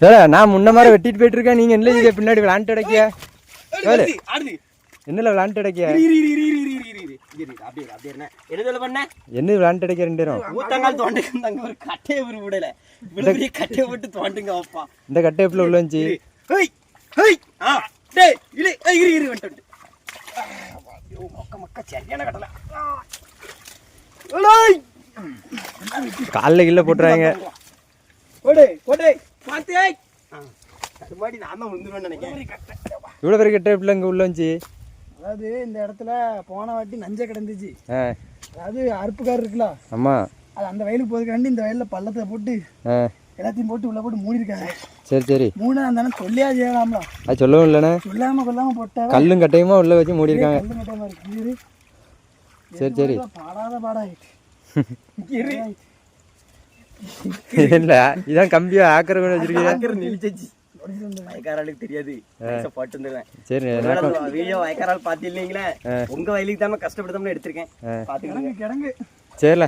ஏடா நான் முன்ன மாதிரி வெட்டிட்டு போயிட்டு இருக்கேன் நீங்க என்ன இதுக்கு பின்னாடி விளாண்டு அடைக்கிய என்னல விளாண்டு அடைக்கிய என்ன விளாண்டு அடைக்க ரெண்டு ஊத்தங்கால் தோண்டுங்க ஒரு கட்டையை ஒரு விடல கட்டையை விட்டு தோண்டுங்க இந்த கட்டை எப்படி உள்ள வந்துச்சு? ஹேய் ஆ டேய் இரு இரு இரு போட்டுறாங்க. போடு, போடு, பாத்து, ஏய். ஆ, அது மாதிரி நான் தான் விழுந்துருவேன்னு நினைக்கிறேன். இவ்வளோ பெரிய கட்டை இங்கே உள்ள வந்துச்சு? அதாவது இந்த இடத்துல போன வாட்டி நஞ்சை கிடந்துச்சு. அதாவது அறுப்புக்கார் இருக்குல்ல? ஆமாம் அது அந்த வயலுக்கு போதுக்காண்டி இந்த வயலில் பள்ளத்தை போட்டு எல்லாத்தையும் போட்டு உள்ள போட்டு மூடிருக்காங்க சரி சரி. மூணு அந்த சொல்லியா செய்யலாம்ல அது சொல்லவும் இல்லைண்ணே. சொல்லாம கொல்லாம போட்டா கல்லும் கட்டையுமா உள்ள வச்சு மூடி இருக்காங்க கல்லு மட்டமா இருக்கு? இரு. சரி சரி. பாடாத பாடாயிட்டு. இரு. இல்ல இதான் கம்பியா ஆக்கிரமணம் வச்சிருக்கீங்க. வயக்காரர்களுக்கு தெரியாது. போட்டு வந்துருவேன். சரி வீடியோ வயக்காரால் பாத்து இல்லைங்களே உங்க வயலுக்கு தான் கஷ்டப்படுத்தோம்னு எடுத்திருக்கேன். பாத்துக்கிட்டு சரில.